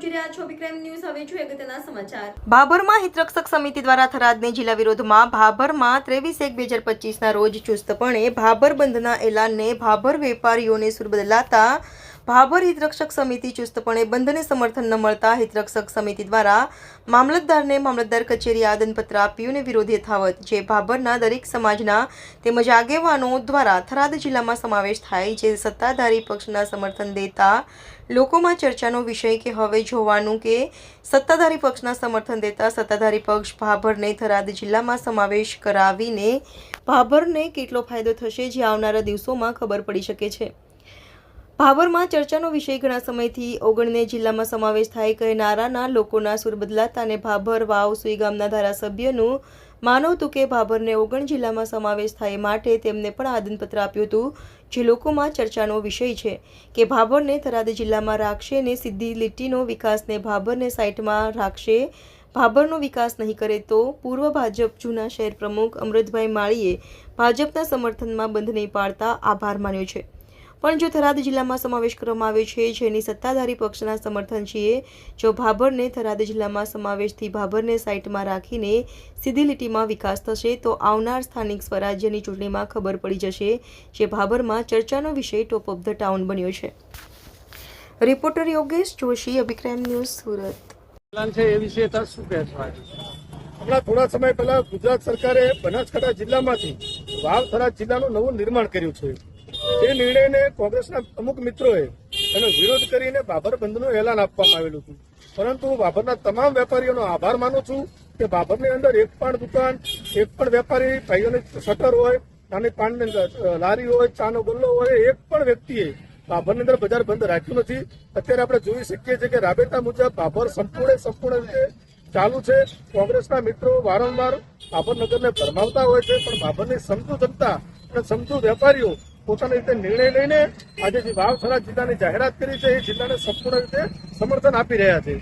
જોઈ રહ્યા છો વિક્રમ ન્યૂઝ. હવે જોઈએ અગત્યના ભાભરમાં ત્રેવીસ એક બે હજાર પચીસના રોજ ચુસ્તપણે ભાભર બંધના એલાનને ભાભર વેપારીઓને સુર બદલાતા ભાભર હિતરક્ષક સમિતિ ચુસ્તપણે બંધને સમર્થન ન મળતા હિતરક્ષક સમિતિ દ્વારા મામલતદારને મામલતદાર કચેરી આદનપત્ર આપ્યું અને વિરોધ યથાવત, જે ભાભરના દરેક સમાજના તેમજ આગેવાનો દ્વારા થરાદ જિલ્લામાં સમાવેશ થાય, જે સત્તાધારી પક્ષના સમર્થન દેતા લોકોમાં ચર્ચાનો વિષય કે હવે જોવાનું કે સત્તાધારી પક્ષના સમર્થન દેતા સત્તાધારી પક્ષ ભાભરને થરાદ જિલ્લામાં સમાવેશ કરાવીને ભાભરને કેટલો ફાયદો થશે, જે આવનારા દિવસોમાં ખબર પડી શકે છે. ભાભરમાં ચર્ચાનો વિષય ઘણા સમયથી ઓગણને જિલ્લામાં સમાવેશ થાય કહેનારાના લોકોના સુર બદલાતા અને ભાભર વાવ સુઈ ગામના ધારાસભ્યનું માનવ કે ભાભરને ઓગણ જિલ્લામાં સમાવેશ થાય માટે તેમને પણ આદનપત્ર આપ્યું હતું. જે લોકોમાં ચર્ચાનો વિષય છે કે ભાભરને થરાદ જિલ્લામાં રાખશે ને સીધી લીટીનો વિકાસને ભાભરને સાઇટમાં રાખશે. ભાભરનો વિકાસ નહીં કરે તો પૂર્વ ભાજપ જૂના શહેર પ્રમુખ અમૃતભાઈ માળીએ ભાજપના સમર્થનમાં બંધ નહીં પાડતા આભાર માન્યો છે. પણ જો થરાદ જિલ્લામાં સમાવેશ કરવામાં આવ્યો છે, જેની સત્તાધારી પક્ષના સમર્થન જો ભાભરને થરાદ જિલ્લામાં સમાવેશથી ભાભરને સાઇટમાં રાખીને સીધી લીટીમાં વિકાસ થશે, તો આવનાર સ્થાનિક સ્વરાજ્યની ચૂંટણીમાં ખબર પડી જશે, જે ભાભરમાં ચર્ચાનો વિષય ટોપ ઓફ ધ ટાઉન બન્યો છે. Reporter Yogesh Joshi, Abhikram news Surat. હમણાં થોડા સમય પહેલા ગુજરાત સરકારે બનાસકાંઠા જિલ્લામાંથી વાવ થરાદ જિલ્લાનું નવું નિર્માણ કર્યું છે. એ નિર્ણયને કોંગ્રેસના અમુક મિત્રોએ એનો વિરોધ કરીને બાબર બંધનું એલાન આપવામાં આવેલું હતું. પરંતુ હું બાબરના તમામ વેપારીઓનો આભાર માનું છું કે બાબરની અંદર એક પણ દુકાન, એક પણ વેપારી, ભાઈઓની શટર હોય, નાની પાનની લારી હોય, ચાનો ગલ્લો હોય, એક પણ વ્યક્તિએ બાબરની અંદર બજાર બંધ રાખ્યું નથી. અત્યારે આપણે જોઈ શકીએ છીએ કે રાબેતા મુજબ બાબર સંપૂર્ણ સંપૂર્ણ રીતે ચાલુ છે. કોંગ્રેસના મિત્રો વારંવાર બાબરનગરને ભરમાવતા હોય છે, પણ બાબરની સમજુ જનતા અને સમજુ વેપારીઓ પોતાની રીતે નિર્ણય લઈને આજે જે વાવ થરા જિલ્લાની જાહેરાત કરી છે, એ જિલ્લાને સંપૂર્ણ રીતે સમર્થન આપી રહ્યા છે.